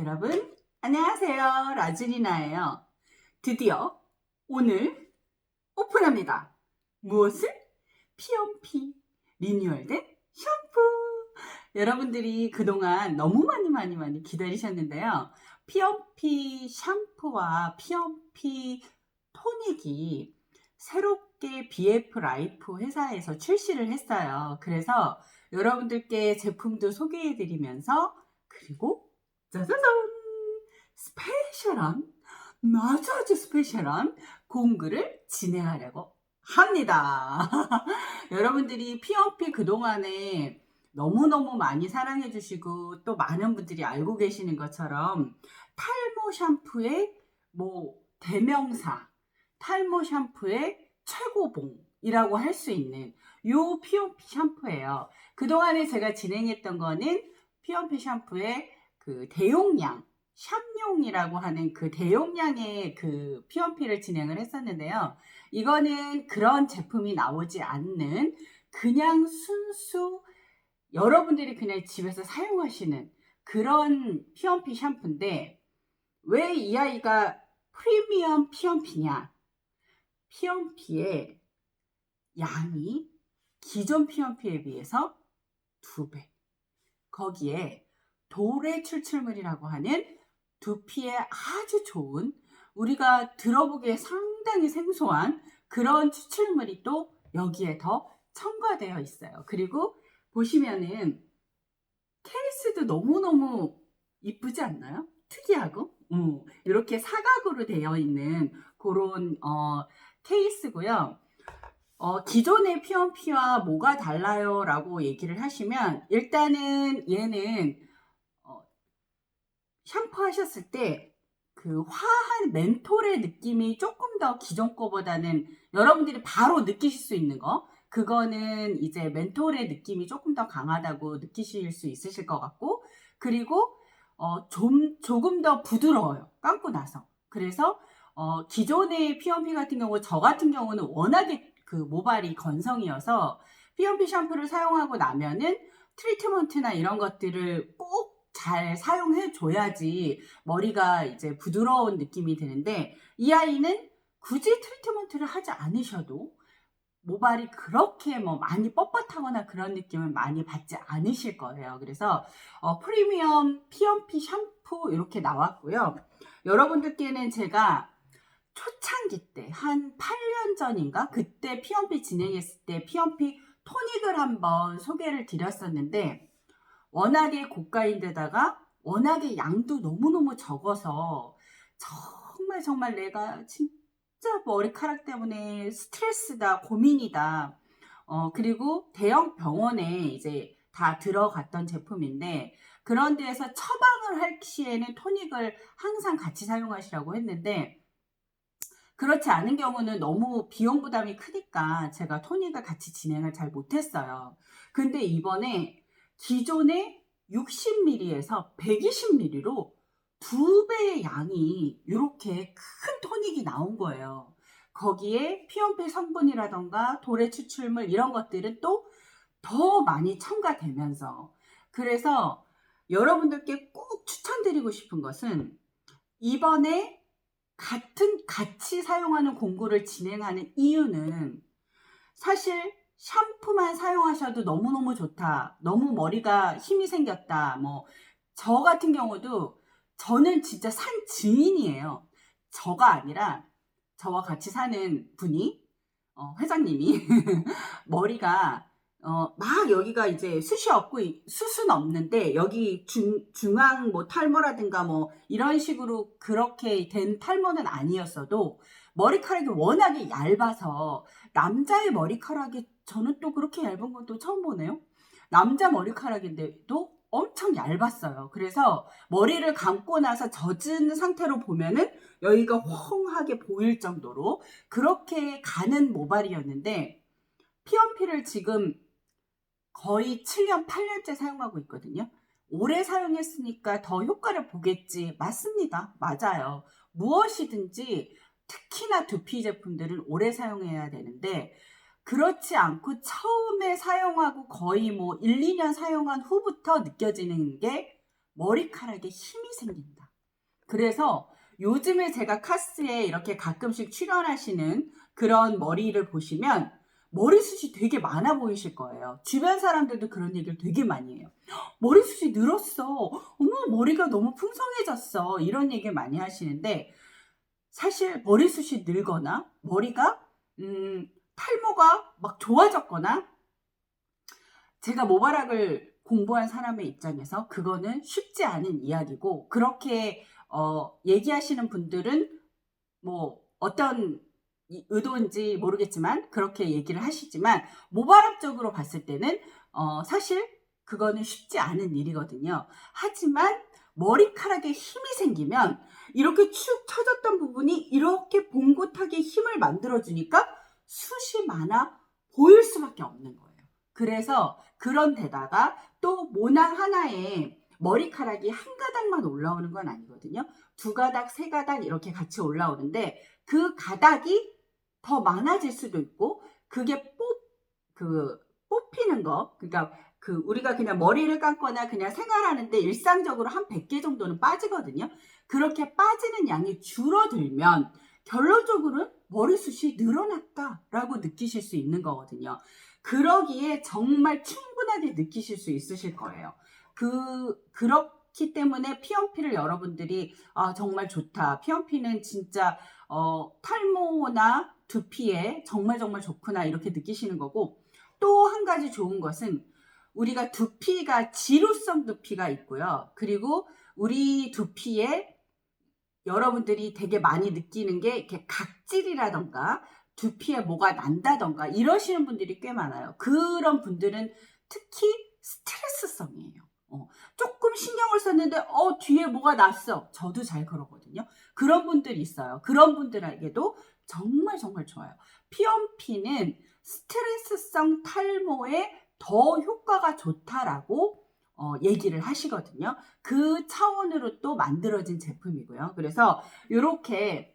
여러분, 안녕하세요. 라즈리나예요. 드디어 오늘 오픈합니다. 무엇을? 피엄피 리뉴얼된 샴푸. 여러분들이 그동안 너무 많이 많이 많이 기다리셨는데요. 피엄피 샴푸와 피엄피 토닉이 새롭게 BF 라이프 회사에서 출시를 했어요. 그래서 여러분들께 제품도 소개해드리면서 그리고 짜자잔! 스페셜한, 아주 아주 스페셜한 공구를 진행하려고 합니다. 여러분들이 피어피 그동안에 너무너무 많이 사랑해주시고 또 많은 분들이 알고 계시는 것처럼 탈모 샴푸의 뭐 대명사, 탈모 샴푸의 최고봉이라고 할 수 있는 요 피어피 샴푸예요. 그동안에 제가 진행했던 거는 피어피 샴푸의 그 대용량, 샵용이라고 하는 그 대용량의 그 피원피를 진행을 했었는데요. 이거는 그런 제품이 나오지 않는 그냥 순수 여러분들이 그냥 집에서 사용하시는 그런 피원피 샴푸인데 왜 이 아이가 프리미엄 피원피냐? 피원피의 양이 기존 피원피에 비해서 두 배. 거기에 돌의 추출물이라고 하는 두피에 아주 좋은 우리가 들어보기에 상당히 생소한 그런 추출물이 또 여기에 더 첨가되어 있어요. 그리고 보시면은 케이스도 너무너무 이쁘지 않나요? 특이하고 음, 이렇게 사각으로 되어 있는 그런 어, 케이스고요. 어, 기존의 피언피와 뭐가 달라요? 라고 얘기를 하시면 일단은 얘는 샴푸 하셨을 때 그 화한 멘톨의 느낌이 조금 더 기존 거보다는 여러분들이 바로 느끼실 수 있는 거 그거는 이제 멘톨의 느낌이 조금 더 강하다고 느끼실 수 있으실 것 같고 그리고 어, 좀 조금 더 부드러워요 감고 나서. 그래서 어, 기존의 피언피 같은 경우 저 같은 경우는 워낙에 그 모발이 건성이어서 피언피 샴푸를 사용하고 나면은 트리트먼트나 이런 것들을 꼭 잘 사용해 줘야지 머리가 이제 부드러운 느낌이 드는데 이 아이는 굳이 트리트먼트를 하지 않으셔도 모발이 그렇게 뭐 많이 뻣뻣하거나 그런 느낌을 많이 받지 않으실 거예요. 그래서 어, 프리미엄 피언피 샴푸 이렇게 나왔고요. 여러분들께는 제가 초창기 때 한 8년 전인가 그때 피언피 진행했을 때 피언피 토닉을 한번 소개를 드렸었는데 워낙에 고가인데다가 워낙에 양도 너무너무 적어서 정말 정말 내가 진짜 머리카락 때문에 스트레스다 고민이다 어 그리고 대형 병원에 이제 다 들어갔던 제품인데 그런 데에서 처방을 할 시에는 토닉을 항상 같이 사용하시라고 했는데 그렇지 않은 경우는 너무 비용 부담이 크니까 제가 토닉을 같이 진행을 잘 못했어요. 근데 이번에 기존의 60ml에서 120ml로 두 배의 양이 이렇게 큰 토닉이 나온 거예요. 거기에 피온페 성분이라던가 돌의 추출물 이런 것들은 또 더 많이 첨가되면서 그래서 여러분들께 꼭 추천드리고 싶은 것은 이번에 같은 같이 사용하는 공구를 진행하는 이유는 사실 샴푸만 사용하셔도 너무너무 좋다. 너무 머리가 힘이 생겼다. 뭐, 저 같은 경우도 저는 진짜 산 증인이에요. 저가 아니라 저와 같이 사는 분이, 어, 회장님이 머리가 어, 막 여기가 이제 숱이 없고 숱은 없는데 여기 중, 중앙 뭐 탈모라든가 뭐 이런 식으로 그렇게 된 탈모는 아니었어도 머리카락이 워낙에 얇아서 남자의 머리카락이 저는 또 그렇게 얇은 건 또 처음 보네요. 남자 머리카락인데도 엄청 얇았어요. 그래서 머리를 감고 나서 젖은 상태로 보면은 여기가 헝하게 보일 정도로 그렇게 가는 모발이었는데 피언피를 지금 거의 7년, 8년째 사용하고 있거든요. 오래 사용했으니까 더 효과를 보겠지. 맞습니다. 맞아요. 무엇이든지 특히나 두피 제품들은 오래 사용해야 되는데 그렇지 않고 처음에 사용하고 거의 뭐 1, 2년 사용한 후부터 느껴지는 게 머리카락에 힘이 생긴다. 그래서 요즘에 제가 카스에 이렇게 가끔씩 출연하시는 그런 머리를 보시면 머리숱이 되게 많아 보이실 거예요. 주변 사람들도 그런 얘기를 되게 많이 해요. "헉, 머리숱이 늘었어. 어머, 머리가 너무 풍성해졌어. 이런 얘기 많이 하시는데 사실 머리숱이 늘거나 머리가 음, 탈모가 막 좋아졌거나 제가 모발학을 공부한 사람의 입장에서 그거는 쉽지 않은 이야기고 그렇게 어, 얘기하시는 분들은 뭐 어떤 이- 의도인지 모르겠지만 그렇게 얘기를 하시지만 모발학적으로 봤을 때는 어, 사실 그거는 쉽지 않은 일이거든요. 하지만 머리카락에 힘이 생기면 이렇게 축 처졌던 부분이 이렇게 봉긋하게 힘을 만들어주니까 숱이 많아 보일 수밖에 없는 거예요. 그래서 그런 데다가 또 모낭 하나에 머리카락이 한 가닥만 올라오는 건 아니거든요. 두 가닥, 세 가닥 이렇게 같이 올라오는데 그 가닥이 더 많아질 수도 있고 그게 뽑, 그, 뽑히는 거. 그러니까 그 우리가 그냥 머리를 감거나 그냥 생활하는데 일상적으로 한 100개 정도는 빠지거든요. 그렇게 빠지는 양이 줄어들면 결론적으로는 머리숱이 늘어났다라고 느끼실 수 있는 거거든요. 그러기에 정말 충분하게 느끼실 수 있으실 거예요. 그, 그렇기 때문에 피연피를 여러분들이, 아, 정말 좋다. 피연피는 진짜, 어, 탈모나 두피에 정말 정말 좋구나. 이렇게 느끼시는 거고, 또 한 가지 좋은 것은 우리가 두피가 지루성 두피가 있고요. 그리고 우리 두피에 여러분들이 되게 많이 느끼는 게 이렇게 각질이라던가 두피에 뭐가 난다던가 이러시는 분들이 꽤 많아요. 그런 분들은 특히 스트레스성이에요. 어, 조금 신경을 썼는데 어 뒤에 뭐가 났어. 저도 잘 그러거든요. 그런 분들이 있어요. 그런 분들에게도 정말 정말 좋아요. 피엄피는 스트레스성 탈모에 더 효과가 좋다라고 어, 얘기를 하시거든요. 그 차원으로 또 만들어진 제품이고요. 그래서 이렇게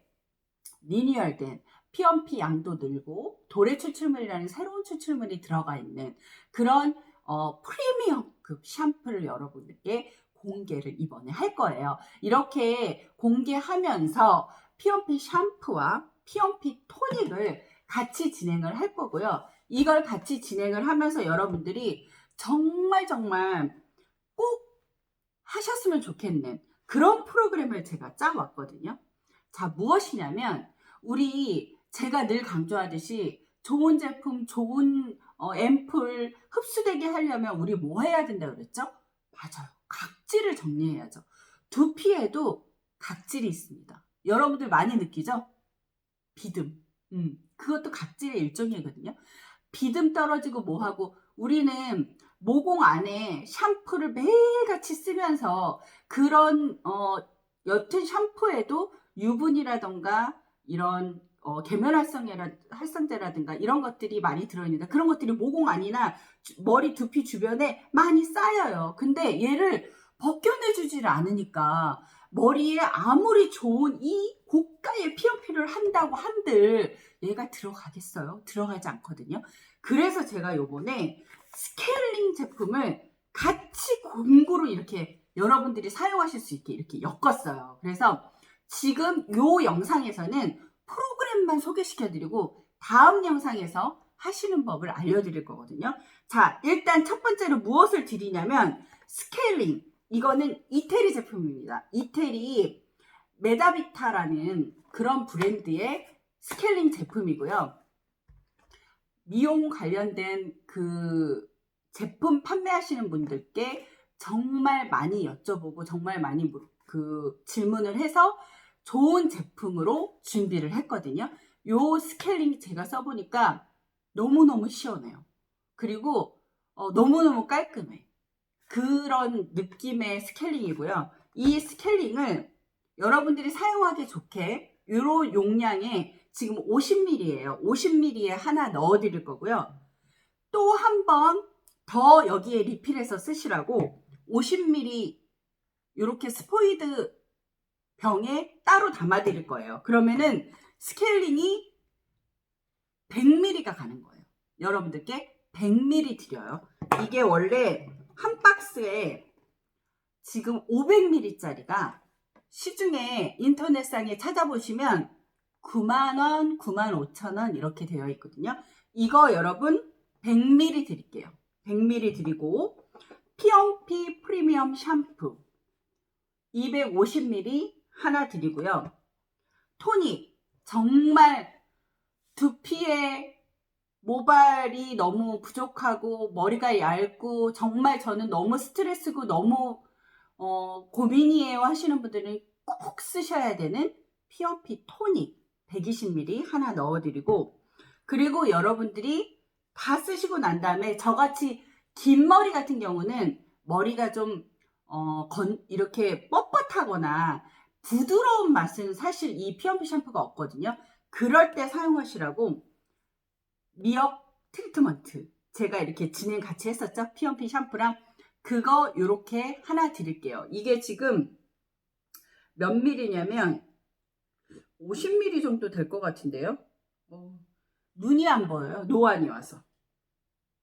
리니얼된 피엄피 양도 늘고 도래 추출물이라는 새로운 추출물이 들어가 있는 그런 어, 프리미엄급 샴푸를 여러분들께 공개를 이번에 할 거예요. 이렇게 공개하면서 피엄피 샴푸와 피엄피 토닉을 같이 진행을 할 거고요. 이걸 같이 진행을 하면서 여러분들이 정말 정말 꼭 하셨으면 좋겠는 그런 프로그램을 제가 짜왔거든요. 자, 무엇이냐면, 우리 제가 늘 강조하듯이 좋은 제품, 좋은 어, 앰플 흡수되게 하려면 우리 뭐 해야 된다 그랬죠? 맞아요. 각질을 정리해야죠. 두피에도 각질이 있습니다. 여러분들 많이 느끼죠? 비듬. 음, 그것도 각질의 일종이거든요. 비듬 떨어지고 뭐하고 우리는 모공 안에 샴푸를 매일같이 쓰면서 그런 어, 옅은 샴푸에도 유분이라던가 이런 어, 계면활성제라, 활성제라든가 이런 것들이 많이 들어있는데 그런 것들이 모공 안이나 주- 머리 두피 주변에 많이 쌓여요. 근데 얘를 벗겨내주지를 않으니까 머리에 아무리 좋은 이 고가의 피어피를 한다고 한들 얘가 들어가겠어요? 들어가지 않거든요. 그래서 제가 요번에 스케일링 제품을 같이 공구로 이렇게 여러분들이 사용하실 수 있게 이렇게 엮었어요. 그래서 지금 요 영상에서는 프로그램만 소개시켜드리고 다음 영상에서 하시는 법을 알려드릴 거거든요. 자, 일단 첫 번째로 무엇을 드리냐면 스케일링. 이거는 이태리 제품입니다. 이태리 메다비타라는 그런 브랜드의 스케일링 제품이고요. 미용 관련된 그 제품 판매하시는 분들께 정말 많이 여쭤보고 정말 많이 물- 그 질문을 해서 좋은 제품으로 준비를 했거든요. 요 스케일링 제가 써보니까 너무너무 시원해요. 그리고 어, 너무너무 깔끔해. 그런 느낌의 스케일링이고요. 이 스케일링을 여러분들이 사용하기 좋게 요런 용량에 지금 50ml예요. 50ml에 하나 넣어 드릴 거고요. 또 한 번 더 여기에 리필해서 쓰시라고 50ml 이렇게 스포이드 병에 따로 담아 드릴 거예요. 그러면은 스케일링이 100ml가 가는 거예요. 여러분들께 100ml 드려요. 이게 원래 한 박스에 지금 500ml짜리가 시중에 인터넷상에 찾아보시면 9만원, 9만 5천원 이렇게 되어 있거든요. 이거 여러분 100ml 드릴게요. 100ml 드리고 피엄피 프리미엄 샴푸 250ml 하나 드리고요. 토닉 정말 두피에 모발이 너무 부족하고 머리가 얇고 정말 저는 너무 스트레스고 너무 어, 고민이에요 하시는 분들은 꼭 쓰셔야 되는 피어피 토닉 120ml 하나 넣어드리고 그리고 여러분들이 다 쓰시고 난 다음에 저같이 긴 머리 같은 경우는 머리가 좀 어, 건, 이렇게 뻣뻣하거나 부드러운 맛은 사실 이 피어피 샴푸가 없거든요. 그럴 때 사용하시라고 미역 트리트먼트 제가 이렇게 진행 같이 했었죠. 피어피 샴푸랑 그거 요렇게 하나 드릴게요. 이게 지금 몇 밀리냐면 50ml 정도 될 것 같은데요. 어, 눈이 안 보여요. 노안이 와서.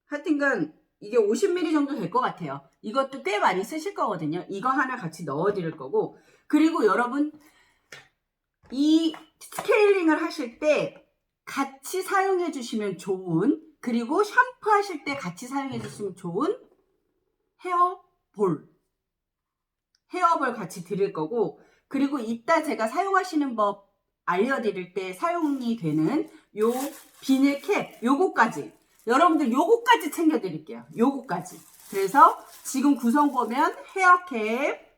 하여튼간 이게 50ml 정도 될 것 같아요. 이것도 꽤 많이 쓰실 거거든요. 이거 하나 같이 넣어 드릴 거고 그리고 여러분 이 스케일링을 하실 때 같이 사용해 주시면 좋은 그리고 샴푸 하실 때 같이 사용해 주시면 좋은 헤어볼 헤어볼 같이 드릴 거고 그리고 이따 제가 사용하시는 법 알려드릴 때 사용이 되는 요 비닐 캡 요거까지. 여러분들 요거까지 챙겨 드릴게요. 요거까지. 그래서 지금 구성 보면 헤어캡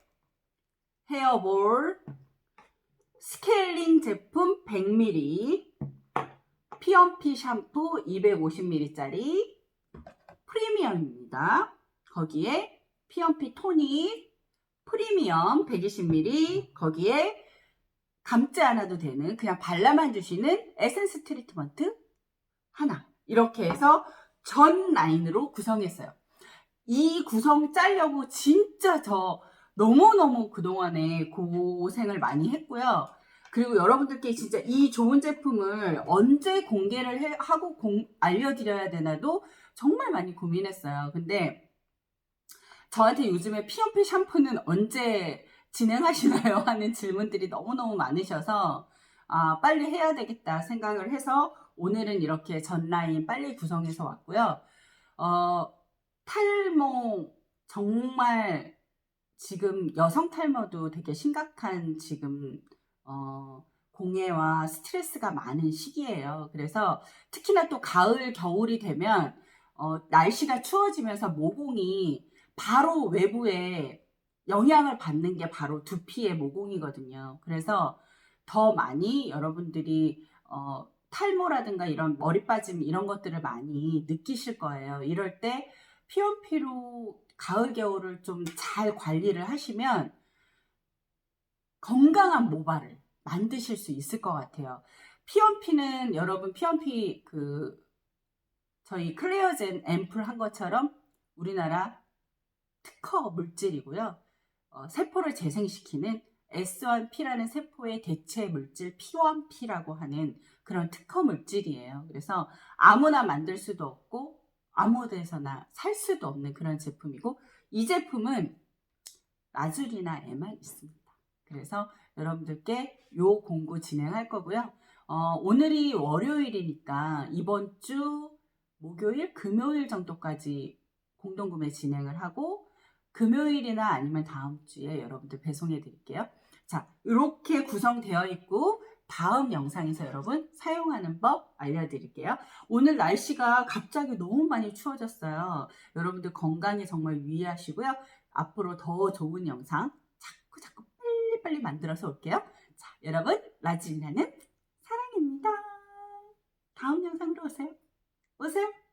헤어볼 스케일링 제품 100ml 피엄피 샴푸 250ml짜리 프리미엄입니다. 거기에 피엄피 토닉 프리미엄 120ml 거기에 감지 않아도 되는 그냥 발라만 주시는 에센스 트리트먼트 하나 이렇게 해서 전 라인으로 구성했어요. 이 구성 짜려고 진짜 저 너무너무 그동안에 고생을 많이 했고요. 그리고 여러분들께 진짜 이 좋은 제품을 언제 공개를 해- 하고 공- 알려드려야 되나도 정말 많이 고민했어요. 근데 저한테 요즘에 피어피 샴푸는 언제 진행하시나요? 하는 질문들이 너무너무 많으셔서 아, 빨리 해야 되겠다 생각을 해서 오늘은 이렇게 전 라인 빨리 구성해서 왔고요. 어, 탈모 정말 지금 여성 탈모도 되게 심각한 지금 어, 공해와 스트레스가 많은 시기예요. 그래서 특히나 또 가을, 겨울이 되면 어, 날씨가 추워지면서 모공이 바로 외부에 영향을 받는 게 바로 두피의 모공이거든요. 그래서 더 많이 여러분들이 어, 탈모라든가 이런 머리 빠짐 이런 것들을 많이 느끼실 거예요. 이럴 때 피온피로 가을 겨울을 좀 잘 관리를 하시면 건강한 모발을 만드실 수 있을 것 같아요. 피온피는 여러분 피온피 그 저희 클레어젠 앰플 한 것처럼 우리나라 특허 물질이고요. 어, 세포를 재생시키는 S1P라는 세포의 대체 물질 P1P라고 하는 그런 특허 물질이에요. 그래서 아무나 만들 수도 없고 아무 데서나 살 수도 없는 그런 제품이고 이 제품은 라줄이나 에만 있습니다. 그래서 여러분들께 요 공구 진행할 거고요. 어, 오늘이 월요일이니까 이번 주 목요일, 금요일 정도까지 공동구매 진행을 하고 금요일이나 아니면 다음 주에 여러분들 배송해 드릴게요. 자, 이렇게 구성되어 있고 다음 영상에서 여러분 사용하는 법 알려드릴게요. 오늘 날씨가 갑자기 너무 많이 추워졌어요. 여러분들 건강에 정말 유의하시고요. 앞으로 더 좋은 영상 자꾸 자꾸 빨리빨리 만들어서 올게요. 자, 여러분 라진이라는 사랑입니다. 다음 영상으로 오세요. 오세요.